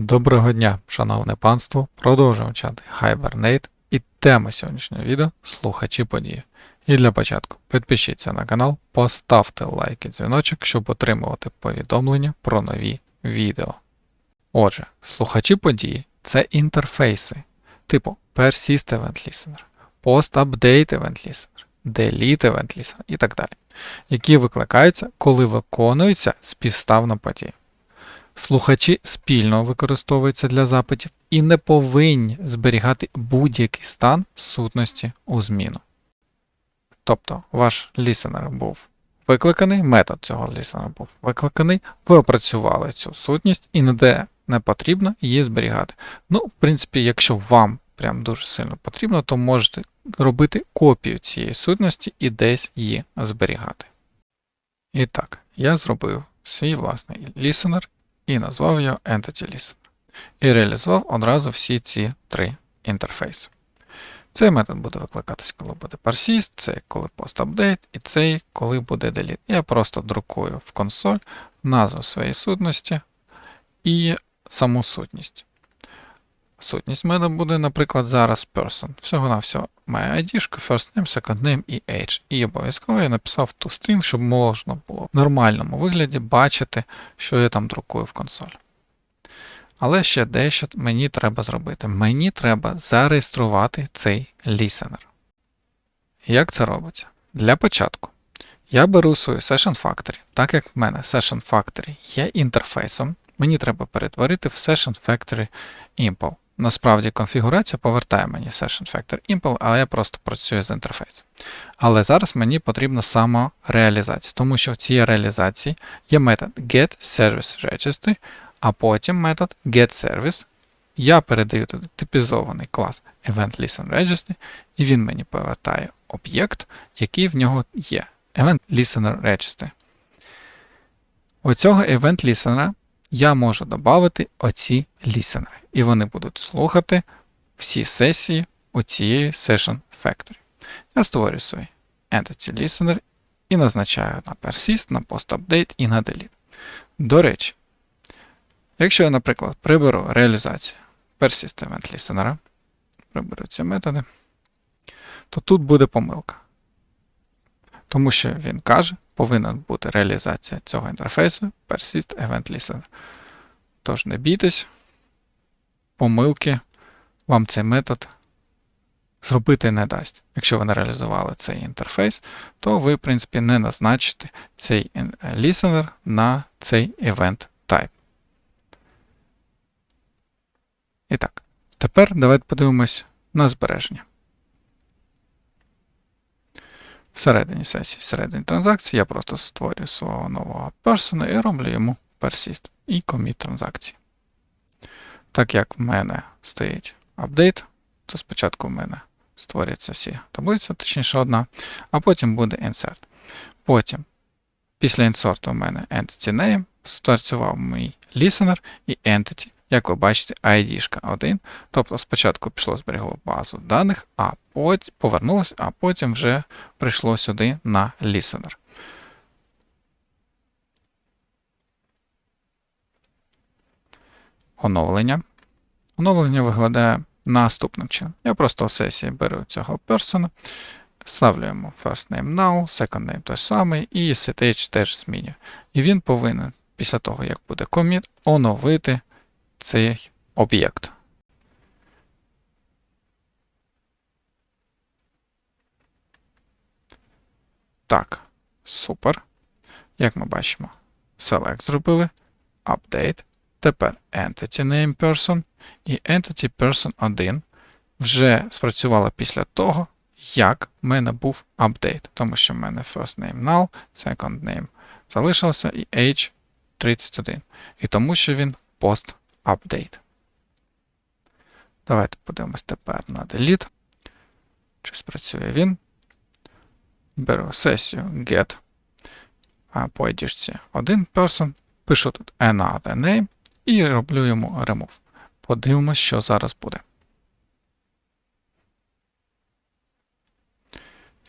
Доброго дня, шановне панство! Продовжуємо чати Hibernate і тема сьогоднішнього відео слухачі події. І для початку підпишіться на канал, поставте лайк і дзвіночок, щоб отримувати повідомлення про нові відео. Отже, слухачі події це інтерфейси, типу Persist Event Listener, Post Update Event Listener, Delete Event Listener і так далі, які викликаються, коли виконується співставна подія. Слухачі спільно використовуються для запитів і не повинні зберігати будь-який стан сутності у зміну. Тобто ваш лісенер був викликаний, метод цього лісенера був викликаний, ви опрацювали цю сутність і ніде не потрібно її зберігати. Ну, в принципі, якщо вам прям дуже сильно потрібно, то можете робити копію цієї сутності і десь її зберігати. І так, я зробив свій власний лісенер і назвав його Entity List. І реалізував одразу всі ці три інтерфейси. Цей метод буде викликатись, коли буде persist, цей коли post-update, і цей коли буде delete. Я просто друкую в консоль назву своєї сутності і саму сутність. Сутність мене буде, наприклад, зараз person. Всього-навсього має ID, first name, second name і age. І обов'язково я написав ту стрінг, щоб можна було в нормальному вигляді бачити, що я там друкую в консоль. Але ще дещо мені треба зробити. Мені треба зареєструвати цей listener. Як це робиться? Для початку я беру свою Session Factory. Так як в мене Session Factory є інтерфейсом, мені треба перетворити в Session Factory Impl. Насправді конфігурація повертає мені Session Factory Impl, але я просто працюю з інтерфейсом. Але зараз мені потрібна самореалізація, тому що в цій реалізації є метод getServiceRegistry, а потім метод getService. Я передаю туди типізований клас EventListenerRegistry, і він мені повертає об'єкт, який в нього є. EventListenerRegistry. У цього Event я можу додати оці лісенери, і вони будуть слухати всі сесії у цієї Session Factory. Я створюю свій Entity Listener і назначаю на Persist, на PostUpdate і на Delete. До речі, якщо я, наприклад, приберу реалізацію Persist Event Listener, приберу ці методи, то тут буде помилка. Тому що він каже, повинна бути реалізація цього інтерфейсу Persist Event Listener. Тож не бійтесь, помилки вам цей метод зробити не дасть. Якщо ви не реалізували цей інтерфейс, то ви, в принципі, не назначите цей listener на цей event type. І так, тепер давайте подивимось на збереження. Всередині сесії, всередині транзакції я просто створюю свого нового персона і роблю йому persist і commit транзакції. Так як в мене стоїть апдейт, то спочатку в мене створюється всі таблиця, точніше одна, а потім буде insert. Потім, після інсорту в мене entity name, стартував мій listener і entity, як ви бачите, ID 1. Тобто спочатку пішло зберігло базу даних, а потім повернулося, а потім вже прийшло сюди на listener. Оновлення. Оновлення виглядає наступним чином. Я просто у сесії беру цього персона, ставлю йому first name now, second name той самий, і CTH теж змінюю. І він повинен, після того, як буде commit, оновити цей об'єкт. Так, супер. Як ми бачимо, select зробили, update. Тепер Entity Name Person і Entity Person 1 вже спрацювала після того, як в мене був апдейт. Тому що в мене first name null, second name залишилося і age 31. І тому що він post-update. Давайте подивимось тепер на delete. Чи спрацює він. Беру сесію get. По ID один person. Пишу тут another name і роблю йому remove. Подивимось, що зараз буде.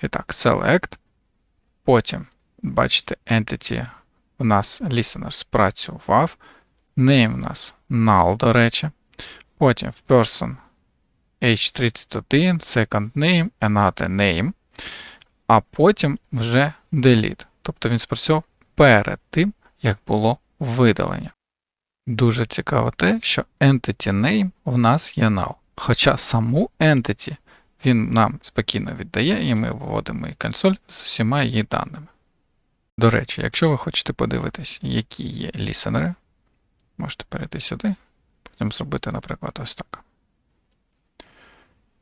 І так, select. Потім, бачите, entity у нас listener спрацював. Name у нас null, до речі. Потім в person h31, second name, another name, а потім вже delete. Тобто він спрацював перед тим, як було видалення. Дуже цікаво те, що entity name в нас є null. Хоча саму entity він нам спокійно віддає, і ми вводимо і консоль з усіма її даними. До речі, якщо ви хочете подивитись, які є лісенери, можете перейти сюди, потім зробити, наприклад, ось так.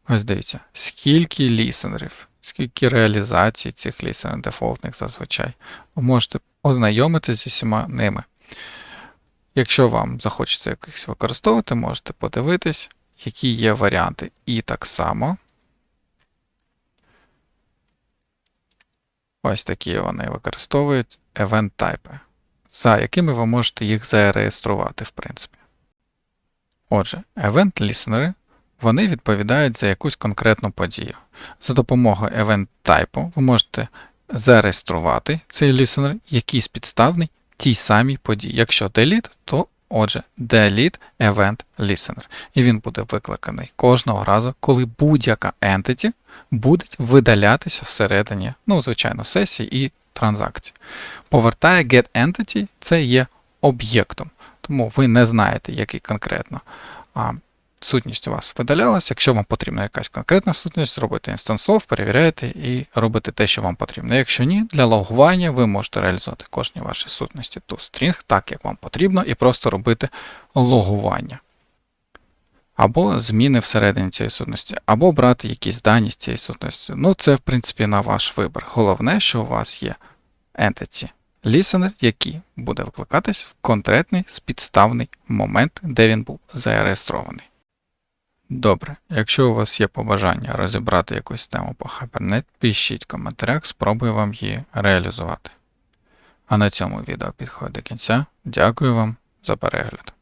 Ось дивіться, скільки лісенерів, скільки реалізацій цих лісенерів дефолтних зазвичай. Ви можете ознайомитися зі всіма ними. Якщо вам захочеться якихось використовувати, можете подивитись, які є варіанти. І так само. Ось такі вони використовують event type, за якими ви можете їх зареєструвати, в принципі. Отже, event listener вони відповідають за якусь конкретну подію. За допомогою event type ви можете зареєструвати цей listener, якийсь підставний тій самій події. Якщо delete, то отже, delete event listener. І він буде викликаний кожного разу, коли будь-яка entity буде видалятися всередині, ну, звичайно, сесії і транзакцій. Повертає getEntity це є об'єктом, тому ви не знаєте, який конкретно а, сутність у вас видалялась. Якщо вам потрібна якась конкретна сутність, робите інстансов, перевіряєте і робите те, що вам потрібно. Якщо ні, для логування ви можете реалізувати кожні ваші сутності toString так, як вам потрібно, і просто робити логування. Або зміни всередині цієї сутності, або брати якісь дані з цієї сутності. Ну, це, в принципі, на ваш вибір. Головне, що у вас є entity listener, який буде викликатись в конкретний підставний момент, де він був зареєстрований. Добре, якщо у вас є побажання розібрати якусь тему по Hibernate, пишіть в коментарях, спробую вам її реалізувати. А на цьому відео підходить до кінця. Дякую вам за перегляд.